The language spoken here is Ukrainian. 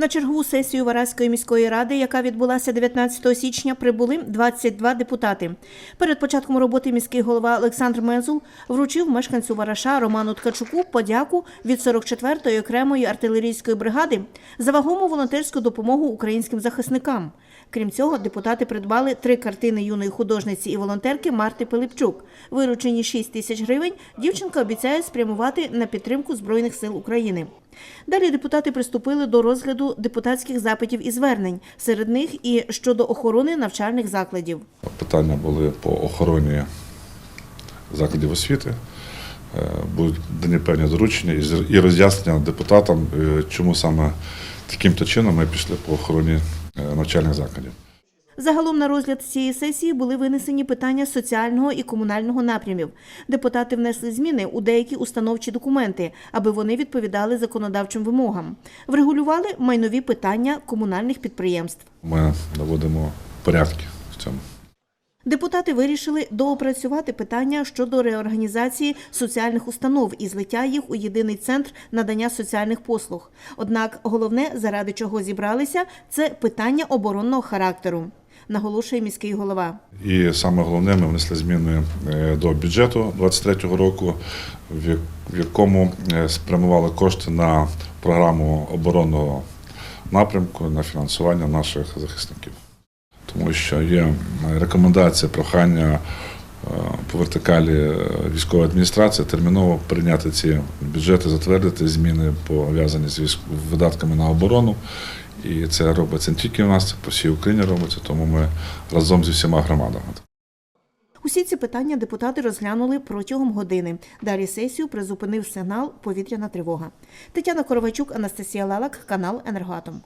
На чергову сесію Вараської міської ради, яка відбулася 19 січня, прибули 22 депутати. Перед початком роботи міський голова Олександр Мезул вручив мешканцю Вараша Роману Ткачуку подяку від 44-ї окремої артилерійської бригади за вагому волонтерську допомогу українським захисникам. Крім цього, депутати придбали три картини юної художниці і волонтерки Марти Пилипчук. Виручені 6 тисяч гривень дівчинка обіцяє спрямувати на підтримку Збройних сил України. Далі депутати приступили до розгляду депутатських запитів і звернень, серед них і щодо охорони навчальних закладів. Питання були по охороні закладів освіти. Е, Будуть дані певні доручення і роз'яснення депутатам, е, чому саме таким то чином ми пішли по охороні е, навчальних закладів. Загалом на розгляд цієї сесії були винесені питання соціального і комунального напрямів. Депутати внесли зміни у деякі установчі документи, аби вони відповідали законодавчим вимогам. Врегулювали майнові питання комунальних підприємств. Ми наводимо порядки в цьому. Депутати вирішили доопрацювати питання щодо реорганізації соціальних установ і злиття їх у єдиний центр надання соціальних послуг. Однак головне, заради чого зібралися, це питання оборонного характеру, наголошує міський голова. І саме головне, ми внесли зміни е, до бюджету 2023 року, в якому е, спрямували кошти на програму оборонного напрямку на фінансування наших захисників. Тому що є рекомендація, прохання е, по вертикалі е, військової адміністрації терміново прийняти ці бюджети, затвердити зміни пов'язані з видатками на оборону. І це робиться не тільки в нас, це по всій Україні робиться, тому ми разом зі всіма громадами. Усі ці питання депутати розглянули протягом години. Далі сесію призупинив сигнал повітряна тривога. Тетяна Коровачук, Анастасія Лалак, канал Енергоатом.